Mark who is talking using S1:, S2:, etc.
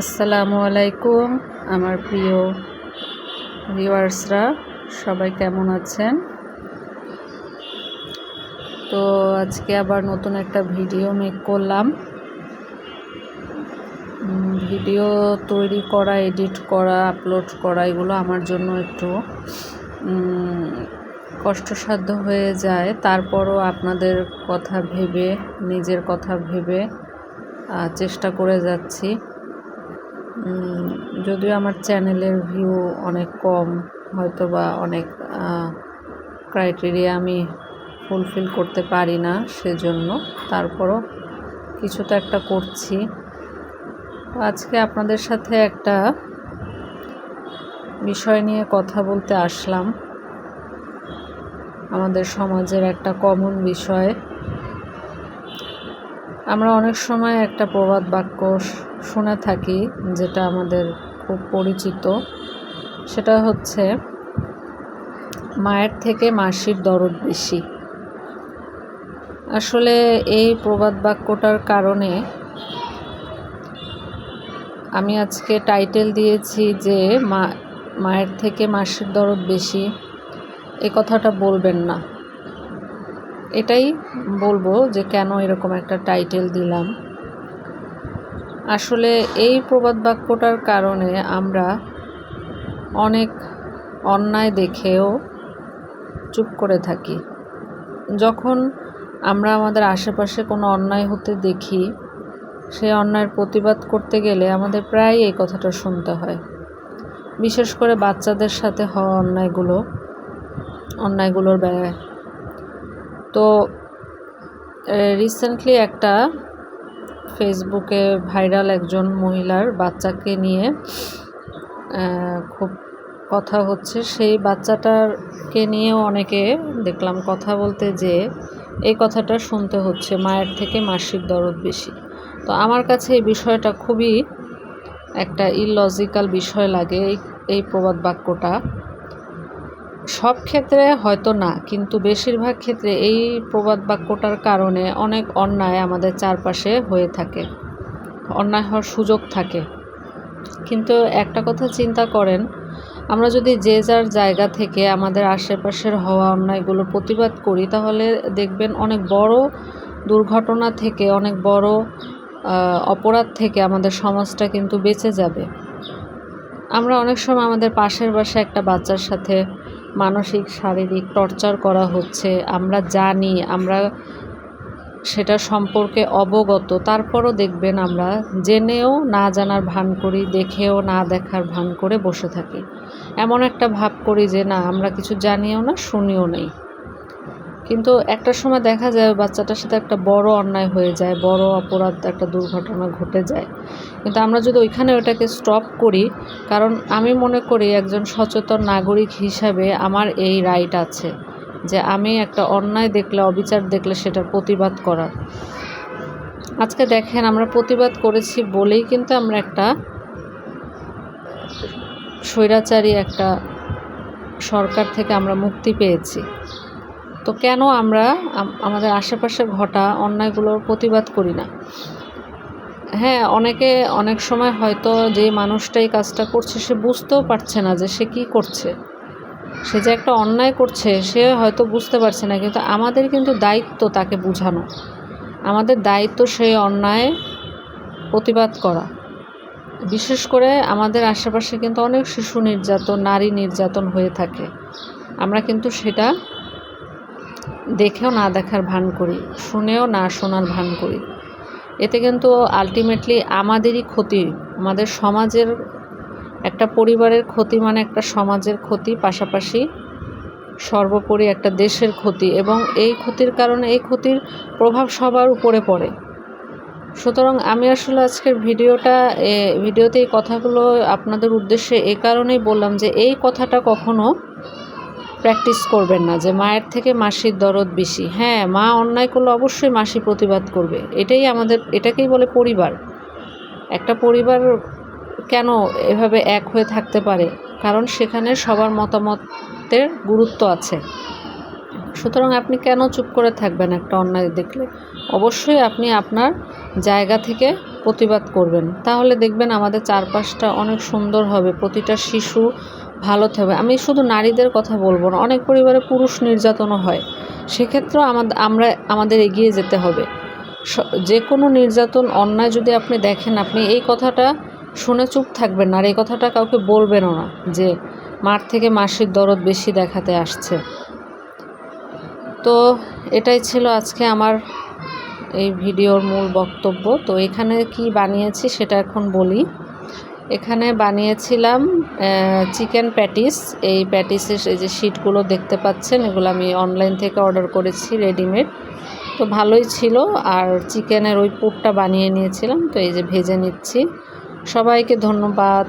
S1: আসসালামু আলাইকুম, আমার প্রিয় ভিউয়ার্সরা, সবাই কেমন আছেন? তো আজকে আবার নতুন একটা ভিডিও মেক করলাম। ভিডিও তৈরি করা এডিট করা আপলোড করা, এগুলো আমার জন্য একটু কষ্টসাধ্য হয়ে যায়। তারপরও আপনাদের কথা ভেবে, নিজের কথা ভেবে চেষ্টা করে যাচ্ছি। যদিও আমার চ্যানেলের ভিউ অনেক কম হয়তো বা অনেক ক্রাইটেরিয়া আমি ফুলফিল করতে পারি না সেজন্য। তারপরও কিছু তো একটা করছি। তো আজকে আপনাদের সাথে একটা বিষয় নিয়ে কথা বলতে আসলাম। আমাদের সমাজের একটা কমন বিষয়। আমরা অনেক সময় একটা প্রবাদ বাক্য শুনে থাকি যেটা আমাদের খুব পরিচিত। সেটা হচ্ছে, মায়ের থেকে মাসির দরদ বেশি। আসলে এই প্রবাদ বাক্যটার কারণে আমি আজকে টাইটেল দিয়েছি যে, মা, মায়ের থেকে মাসির দরদ বেশি। এ কথাটা বলবেন না। এটাই বলব যে কেন এরকম একটা টাইটেল দিলাম। আসলে এই প্রবাদ বাক্যটার কারণে আমরা অনেক অন্যায় দেখেও চুপ করে থাকি। যখন আমরা আমাদের আশেপাশে কোনো অন্যায় হতে দেখি, সেই অন্যায়ের প্রতিবাদ করতে গেলে আমাদের প্রায় এই কথাটা শুনতে হয়। বিশেষ করে বাচ্চাদের সাথে হওয়া অন্যায়গুলো, অন্যায়গুলোর তো রিসেন্টলি একটা ফেসবুকে ভাইরাল একজন মহিলার বাচ্চাকে নিয়ে খুব কথা হচ্ছে। সেই বাচ্চাটারকে নিয়েও অনেকে দেখলাম কথা বলতে যে, এই কথাটা শুনতে হচ্ছে, মায়ের থেকে মাসির দরদ বেশি। তো আমার কাছে এই বিষয়টা খুবই একটা ইললজিক্যাল বিষয় লাগে এই প্রবাদ বাক্যটা। সব ক্ষেত্রে হয়তো না, কিন্তু বেশিরভাগ ক্ষেত্রে এই প্রবাদ বাক্যটার কারণে অনেক অন্যায় আমাদের চারপাশে হয়ে থাকে। অন্যায় হওয়ার সুযোগ থাকে। কিন্তু একটা কথা চিন্তা করেন, আমরা যদি যে যার জায়গা থেকে আমাদের আশেপাশের হওয়া অন্যায়গুলো প্রতিবাদ করি, তাহলে দেখবেন অনেক বড় দুর্ঘটনা থেকে, অনেক বড় অপরাধ থেকে আমাদের সমাজটা কিন্তু বেঁচে যাবে। আমরা অনেক সময় আমাদের পাশের বাসায় একটা বাচ্চার সাথে মানসিক, শারীরিক টর্চার করা হচ্ছে। আমরা জানি, আমরা সেটা সম্পর্কে অবগত। তারপরও দেখবেন আমরা জেনেও না জানার ভান করি, দেখেও না দেখার ভান করে বসে থাকি। এমন একটা ভাব করি যে, না, আমরা কিছু জানিও না, শুনিও নেই। কিন্তু একটা সময় দেখা যায় বাচ্চাটার সাথে একটা বড় অন্যায় হয়ে যায়, বড় অপরাধ, একটা দুর্ঘটনা ঘটে যায়। কিন্তু আমরা যদি ওইখানে ওটাকে স্টপ করি, কারণ আমি মনে করি একজন সচেতন নাগরিক হিসাবে আমার এই রাইট আছে, যে আমি একটা অন্যায় দেখলে, অবিচার দেখলে সেটার প্রতিবাদ করার আজকে দেখেন, আমরা প্রতিবাদ করেছি বলেই কিন্তু আমরা একটা স্বৈরাচারী একটা সরকার থেকে আমরা মুক্তি পেয়েছি। তো কেন আমরা আমাদের আশেপাশে ঘটা অন্যায়গুলোর প্রতিবাদ করি না? হ্যাঁ অনেকে অনেক সময় হয়তো যে মানুষটাই কাজটা করছে, সে বুঝতেও পারছে না যে সে কী করছে। সে যে একটা অন্যায় করছে, সে হয়তো বুঝতে পারছে না, কিন্তু আমাদের কিন্তু দায়িত্ব তাকে বোঝানো। আমাদের দায়িত্ব সেই অন্যায় প্রতিবাদ করা। বিশেষ করে আমাদের আশেপাশে কিন্তু অনেক শিশু নির্যাতন, নারী নির্যাতন হয়ে থাকে। আমরা কিন্তু সেটা দেখেও না দেখার ভান করি, শুনেও না শোনার ভান করি। এতে কিন্তু আলটিমেটলি আমাদেরই ক্ষতি, আমাদের সমাজের একটা পরিবারের ক্ষতি মানে একটা সমাজের ক্ষতি, পাশাপাশি সর্বোপরি একটা দেশের ক্ষতি এবং এই ক্ষতির কারণে এই ক্ষতির প্রভাব সবার উপরে পড়ে। সুতরাং আমি আসলে আজকের ভিডিওটা ভিডিওতে এই কথাগুলো আপনাদের উদ্দেশ্যে এ কারণেই বললাম যে এই কথাটা কখনো প্র্যাকটিস করবেন না যে মায়ের থেকে মাসির দরদ বেশি। হ্যাঁ মা অন্যায় করলে অবশ্যই মাসি প্রতিবাদ করবে। এটাই আমাদের, এটাকেই বলে পরিবার। একটা পরিবার কেন এভাবে এক হয়ে থাকতে পারে? কারণ সেখানে সবার মতামতের গুরুত্ব আছে। সুতরাং আপনি কেন চুপ করে থাকবেন একটা অন্যায় দেখলে? অবশ্যই আপনি আপনার জায়গা থেকে প্রতিবাদ করবেন। তাহলে দেখবেন আমাদের চারপাশটা অনেক সুন্দর হবে। প্রতিটা শিশু ভালো থাকবে। আমি শুধু নারীদের কথা বলব না, অনেক পরিবারে পুরুষ নির্যাতনও হয়। সেক্ষেত্রেও আমাদের আমরা, আমাদের এগিয়ে যেতে হবে। যে কোনো নির্যাতন, অন্যায় যদি আপনি দেখেন, আপনি এই কথাটা শুনে চুপ থাকবেন না আর এই কথাটা কাউকে বলবেনও না যে, মার থেকে মাসির দরদ বেশি দেখাতে আসছে। তো এটাই ছিল আজকে আমার এই ভিডিওর মূল বক্তব্য। তো এখানে কি বানিয়েছি সেটা এখন বলি। এখানে বানিয়েছিলাম চিকেন প্যাটিস এই প্যাটিসের এই যে শিটগুলো দেখতে পাচ্ছেন, এগুলো আমি অনলাইন থেকে অর্ডার করেছি রেডিমেড তো ভালোই ছিল। আর চিকেনের ওই পুরটা বানিয়ে নিয়েছিলাম, তো এই যে ভেজে নিচ্ছি। সবাইকে ধন্যবাদ।